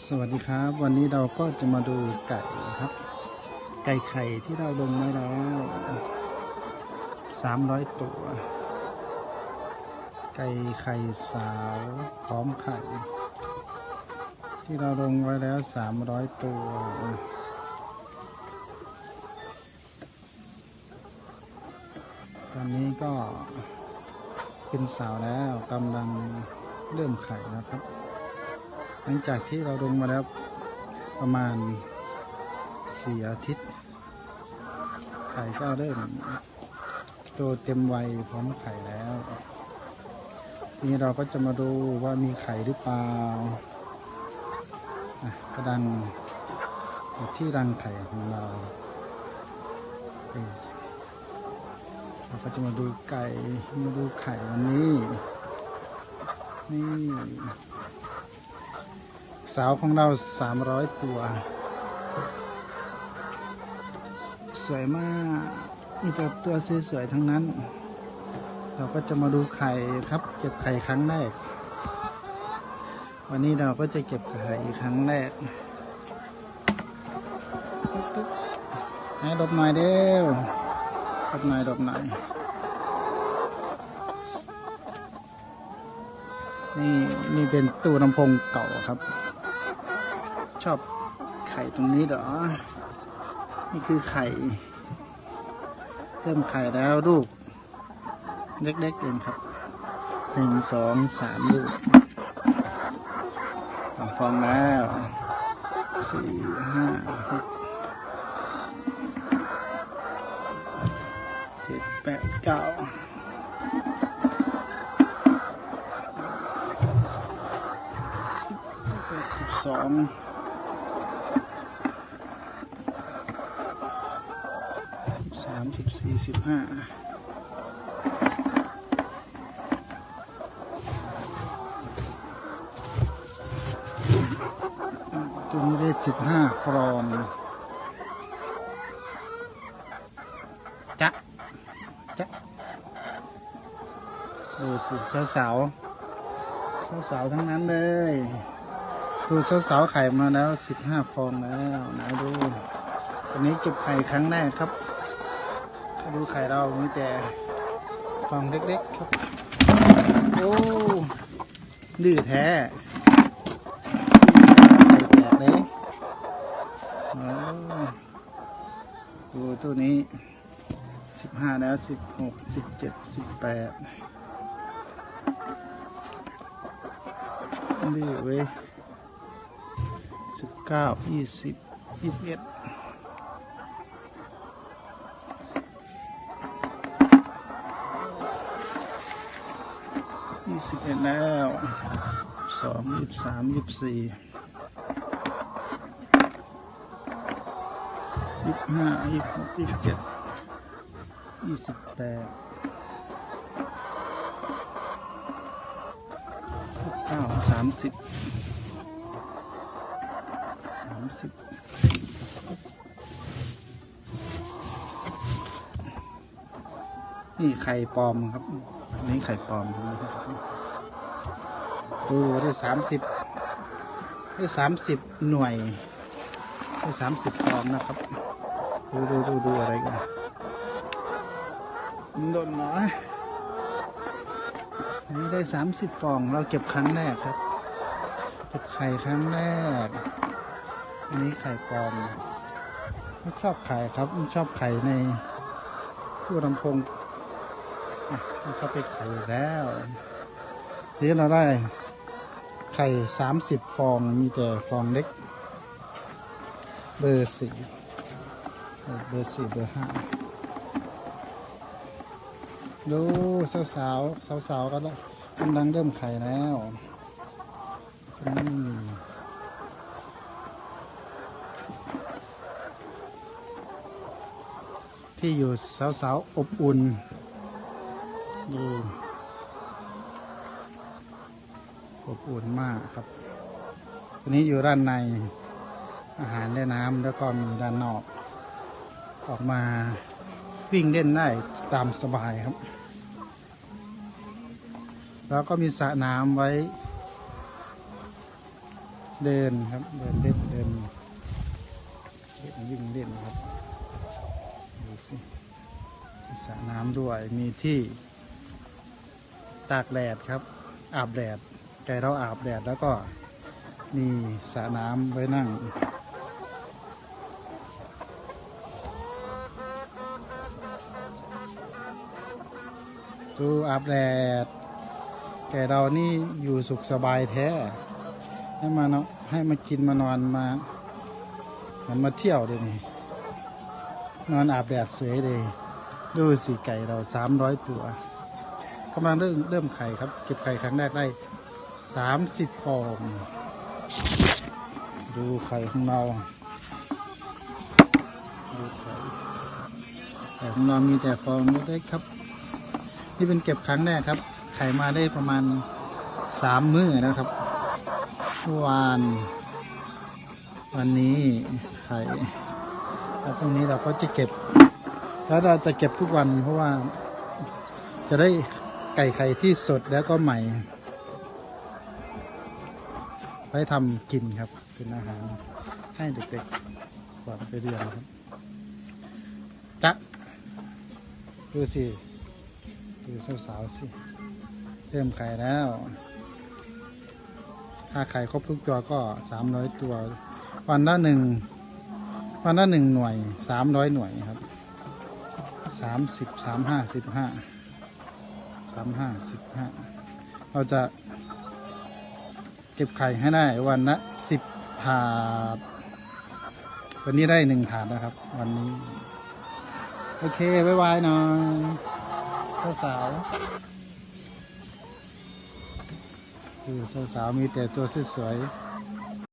สวัสดีครับ วันนี้เราก็จะมาดูไก่ครับ ไก่ไข่ที่เราลงไว้แล้วสามร้อยตัว ไก่ไข่สาวพร้อมไข่ ที่เราลงไว้แล้วสามร้อยตัว ตอนนี้ก็เป็นสาวแล้วกำลังเริ่มไข่แล้วครับ หลังจากที่เราลงมาแล้วประมาณสี่อาทิตย์ ไข่ก็เริ่มโตเต็มวัยพร้อมไข่แล้ว นี้เราก็จะมาดูว่ามีไข่หรือเปล่าอะกระดังที่รังไข่ของเราเราก็จะมาดูไก่มาดูไข่วันนี้ นี่ สาวของเรา 300 ตัว สวยมาก มีแต่ตัวสวยๆทั้งนั้น เราก็จะมาดูไข่ครับ เก็บไข่ครั้งแรก วันนี้เราก็จะเก็บไข่ครั้งแรกให้ดบหน่อยเด้วดบหน่อยดบหน่อยนี่นี่เป็นตู้ลำโพงเก่าครับ ชอบไข่ตรงนี้เหรอ นี่คือไข่ เริ่มไข่แล้วลูก เล็กๆเองครับหนึ่งสองสามลูกสองฟองแล้วสี่ห้าหกเจ็ดแปดเก้าสิบสิบเอ็ดสิบสอง สามสิบสี่สิบห้าตัวนี้ได้สิบห้าฟรอนจ๊ะจ๊ะดูสิสาวสาวสาวสาวๆทั้งนั้นเลยดูสาวสาวๆไข่มาแล้วสิบห้าฟองแล้วไหนดูวันนี้เก็บไข่ครั้งแรกครับ ดูไข่เรามีแต่ฟองเล็กๆครับ โอ้ดื้อแท้แตกเลยโอ้ดูตัวนี้สิบห้าแล้วสิบหกสิบเจ็ดสิบแปดดื้อเว้ยสิบเก้ายี่สิบยี่สิบเอ็ด ยี่สิบเอ็ดแล้วสองยี่สามยี่สี่ยี่ห้ายี่หกยี่เจ็ดยี่สิบแปดเก้าสามสิบสามสิบนี่ไข่ปลอมครับ นนี้ไข่ปลอมครับดูได้สามสิบได้สามสิบหน่วยได้สามสิบฟองนะครับ ดูดูดูดูอะไรกันโดนน่อยอันนี้ได้สามสิบฟองเราเก็บครั้งแรกครับ เก็บไข่ครั้งแรกอันนี้ไข่ปลอมไม่ชอบไข่ครับไม่ชอบไข่ในตู้ลำโพง อะไม่ชอบไปไข่แล้วทีนี้เราได้ไข่สามสิบฟองมีแต่ฟองเล็ก เบอร์สี่เบอร์สี่เบอร์ห้าดูสาวสาวสาวสาวๆกันแล้วกำลังเริ่มไข่แล้วที่อยู่สาวสาวๆอบอุ่น ดูอบอุ่นมากครับอันนี้อยู่ด้านในอาหารและน้ำแล้วก็มีด้านนอก ออกมาวิ่งเล่นได้ตามสบายครับ แล้วก็มีสระน้ำไว้ เดินครับ เดินเล่นเดินเล่นวิ่งเล่นครับดูสิสระน้ำด้วยมีที่ ตากแดดครับ อาบแดดไก่เราอาบแดดแล้วก็มีสระน้ำไว้นั่ง ดูอาบแดดแกเรานี่อยู่สุขสบายแท้ ให้มาเนาะให้มากินมานอนมามือนมาเที่ยวเลยนี่นอนอาบแดดเสยเลย ดูสิไก่เราสามร้อยตัว กำลังเริ่มเริ่มไข่ครับ เก็บไข่ครั้งแรกได้สามสิบฟอง ดูไข่ของเรา ดูไข่ไข่ของเรามีแต่ฟองเล็กครับที่เป็นเก็บครั้งแรกครับ ไข่มาได้ประมาณสามมื้อนะครับวานวันนี้ไข่แล้วพรุ่งนี้เราก็จะเก็บ แล้วเราจะเก็บทุกวันเพราะว่าจะได้ ไก่ไข่ที่สดแล้วก็ใหม่ ไว้ทำกินครับ เป็นอาหารให้เด็กๆก่อนไปเรียนครับจ๊ะดูสิดูสาวๆสิ เริ่มไข่แล้ว ถ้าไข่ครบทุกตัวก็สามร้อยตัว วันละหนึ่งวันละหนึ่งหน่วยสามร้อยหน่วยครับสามสิบสามห้าสิบห้า สามห้าสิบห้าเราจะเก็บไข่ให้ได้วันละสิบถาด วันนี้ได้หนึ่งถาดนะครับ วันนี้ โอเค บ๊ายบายหน่อยสาวๆคือสาวๆมีแต่ตัวสวยๆ